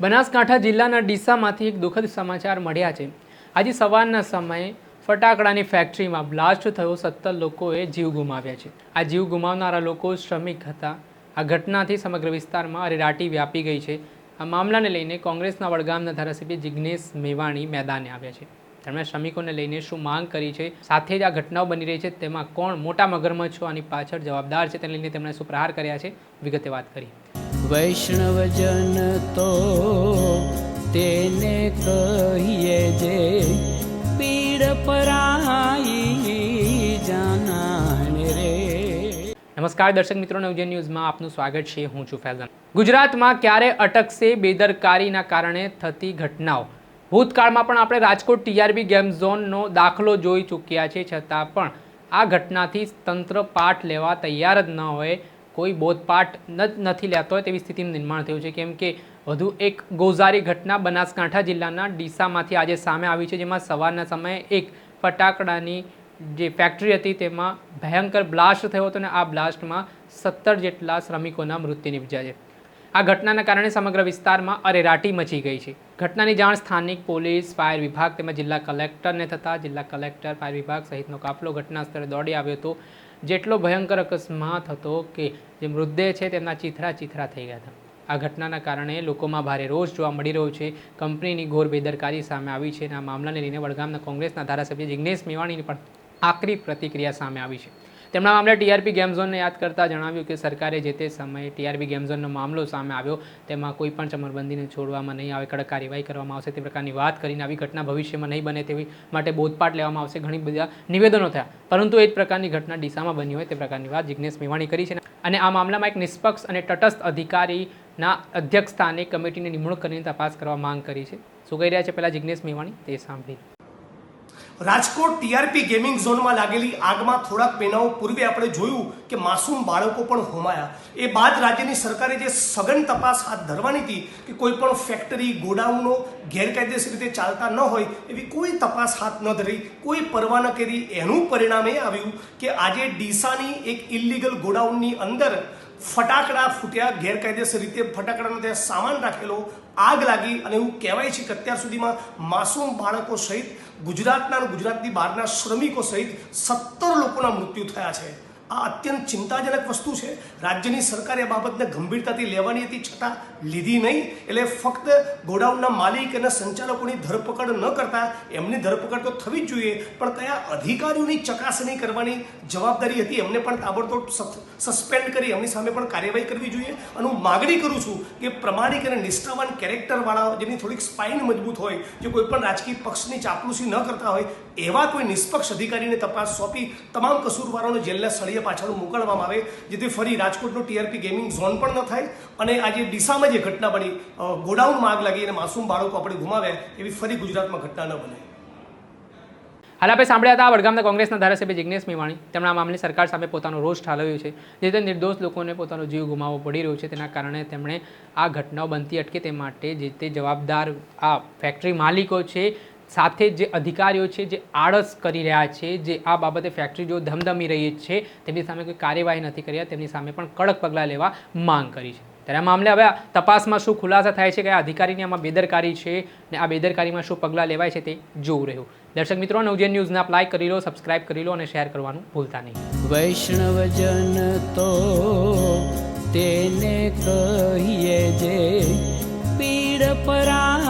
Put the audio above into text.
બનાસકાંઠા જિલ્લાના ડીસામાંથી એક દુઃખદ સમાચાર મળ્યા છે. આજે સવારના સમયે ફટાકડાની ફેક્ટરીમાં બ્લાસ્ટ થયો સત્તર લોકોએ જીવ ગુમાવ્યા છે. આ જીવ ગુમાવનારા લોકો શ્રમિક હતા. આ ઘટનાથી સમગ્ર વિસ્તારમાં અરેરાટી વ્યાપી ગઈ છે. આ મામલાને લઈને કોંગ્રેસના વડગામના ધારાસભ્ય જિજ્ઞેશ મેવાણી મેદાને આવ્યા છે. તેમણે શ્રમિકોને લઈને શું માંગ કરી છે? સાથે જ આ ઘટનાઓ બની રહી છે. તેમાં કોણ મોટા મગરમચ્છો આની પાછળ જવાબદાર છે? તેને લઈને તેમણે શું પ્રહાર કર્યા છે? વિગતે વાત કરી વૈષ્ણવજન તો તેને કહીએ જે પીડ પરાઈ જાનાને રે. નમસ્કાર દર્શક મિત્રો, નવજન ન્યૂઝમાં આપનું સ્વાગત છે. હું છું ફૈઝાન. ગુજરાતમાં ક્યારે અટકશે બેદરકારીના કારણે થતી ઘટનાઓ? ભૂતકાળમાં પણ આપણે રાજકોટ ટીઆરબી ગેમ ઝોનનો દાખલો જોઈ ચૂક્યા છે. છતાં પણ આ ઘટનાથી તંત્ર પાઠ લેવા તૈયાર જ ન હોય કોઈ બોધપાઠ નથી લેતો હોય તેવી સ્થિતિનું નિર્માણ થયું છે. કેમ કે વધુ એક ગોઝારી ઘટના બનાસકાંઠા જિલ્લાના ડીસામાંથી આજે સામે આવી છે, જેમાં સવારના સમયે એક ફટાકડાની જે ફેક્ટરી હતી તેમાં ભયંકર બ્લાસ્ટ થયો હતો અને આ બ્લાસ્ટમાં સત્તર જેટલા શ્રમિકોના મૃત્યુ નિપજ્યા છે. આ ઘટનાના કારણે સમગ્ર વિસ્તારમાં અરેરાટી મચી ગઈ છે. ઘટનાની જાણ સ્થાનિક પોલીસ, ફાયર વિભાગ તેમજ જિલ્લા કલેક્ટરને થતાં જિલ્લા કલેક્ટર, ફાયર વિભાગ સહિતનો કાફલો ઘટના સ્થળે દોડી આવ્યો હતો. જેટલો ભયંકર અકસ્માત હતો કે જે મૃતદેહ છે તેમના ચીથરા ચીથરા થઈ ગયા હતા. આ ઘટનાના કારણે લોકોમાં ભારે રોષ જોવા મળી રહ્યો છે. કંપનીની ઘોર બેદરકારી સામે આવી છે અને આ મામલાને લઈને વડગામના કોંગ્રેસના ધારાસભ્ય જિગ્નેશ મેવાણીની પણ આકરી પ્રતિક્રિયા સામે આવી છે. તેમના મામલે ટીઆરપી ગેમ ઝોનને યાદ કરતા જણાવ્યું કે સરકારે જે તે સમયે ટીઆરપી ગેમ મામલો સામે આવ્યો, તેમાં કોઈ પણ ચમરબંધીને છોડવામાં નહીં આવે, કડક કાર્યવાહી કરવામાં આવશે, તે પ્રકારની વાત કરીને આવી ઘટના ભવિષ્યમાં નહીં બને તેવી માટે બોધપાઠ લેવામાં આવશે. ઘણી બધા નિવેદનો થયા, પરંતુ એ જ પ્રકારની ઘટના ડીસામાં બની હોય તે પ્રકારની વાત જિજ્ઞેશ મેવાણી કરી છે. અને આ મામલામાં એક નિષ્પક્ષ અને તટસ્થ અધિકારીના અધ્યક્ષ સ્થાને કમિટીની નિમણૂક કરીને તપાસ કરવા માંગ કરી છે. શું કહી રહ્યા છે પહેલાં જિજ્ઞેશ મેવાણી? તે સાંભળી રાજકોટ ટીઆરપી ગેમિંગ ઝોનમાં લાગેલી આગમાં થોડાક મહિનાઓ પૂર્વે આપણે જોયું કે માસૂમ બાળકો પણ હોમાયા. એ બાદ રાજ્યની સરકારે જે સઘન તપાસ હાથ ધરવાની હતી કે કોઈ પણ ફેક્ટરી ગોડાઉનો ગેરકાયદેસર રીતે ચાલતા ન હોય, એવી કોઈ તપાસ હાથ ન ધરી, કોઈ પરવા ન કરી, એનું પરિણામ એ આવ્યું કે આજે ડીસાની એક ઇલિગલ ગોડાઉનની અંદર ફટાકડા ફૂટ્યા, ગેરકાયદેસર રીતે ફટાકડાનો ત્યાં સામાન રાખેલો, આગ લાગી અને એવું કહેવાય છે કે અત્યાર સુધીમાં માસૂમ બાળકો સહિત ગુજરાતના ગુજરાતની બહારના શ્રમિકો સહિત સત્તર લોકોના મૃત્યુ થયા છે. આ અત્યંત ચિંતાજનક વસ્તુ છે. રાજ્યની સરકારે આ બાબતને ગંભીરતાથી લેવાની હતી, છતાં લીધી નહીં. એટલે ફક્ત ગોડાઉનના માલિક અને સંચાલકોની ધરપકડ ન કરતા એમની ધરપકડ તો થવી જ જોઈએ, પણ કયા અધિકારીઓની ચકાસણી કરવાની જવાબદારી હતી એમને પણ તાબડતોડ સસ્પેન્ડ કરી એમની સામે પણ કાર્યવાહી કરવી જોઈએ. અને હું માગણી કરું છું કે પ્રમાણિક અને નિષ્ઠાવાન કેરેક્ટરવાળા જેની થોડીક સ્પાઇન મજબૂત હોય, જે કોઈ પણ રાજકીય પક્ષની ચાપલુસી ન કરતા હોય, એવા કોઈ નિષ્પક્ષ અધિકારીને તપાસ સોંપી તમામ કસૂરવારોને જેલના સળિયે પાછળ મોકલવામાં આવે, જેથી ફરી રાજકોટનો ટીઆરપી ગેમિંગ ઝોન પણ ન થાય અને આજે ડીસામાં જે ઘટના બની ગોડાઉનમાં આગ લાગી અને માસૂમ બાળકો આપણે ગુમાવ્યા, એવી ફરી ગુજરાતમાં ઘટના ન બને. હાલ આપણે સાંભળ્યા હતા વડગામના કોંગ્રેસના ધારાસભ્ય જિજ્ઞેશ મેવાણી. તેમણે આ મામલે સરકાર સામે પોતાનો રોષ ઠાલવ્યો છે, જે નિર્દોષ લોકોને પોતાનો જીવ ગુમાવવો પડી રહ્યો છે. તેના કારણે તેમણે આ ઘટનાઓ બનતી અટકે તે માટે જે તે જવાબદાર આ ફેક્ટરી માલિકો છે સાથે જે અધિકારીઓ છે, જે આળસ કરી રહ્યા છે, જે આ બાબતે ફેક્ટરી જો ધમધમી રહી છે, તેમની સામે કોઈ કાર્યવાહી નથી કરી તેમની સામે પણ કડક પગલાં લેવા માંગ કરી છે. ત્યારે આ મામલે હવે તપાસમાં શું ખુલાસા થાય છે કે આ અધિકારીની આમાં બેદરકારી છે ને આ બેદરકારીમાં શું પગલાં લેવાય છે તે જોવું રહ્યું. દર્શક મિત્રો નવજન ન્યૂઝને આપ લાઇક કરી લો, સબસ્ક્રાઇબ કરી લો અને શેર કરવાનું ભૂલતા નહીં. વૈષ્ણવજન તો તેને કહીએ જે પીડ પરાઈ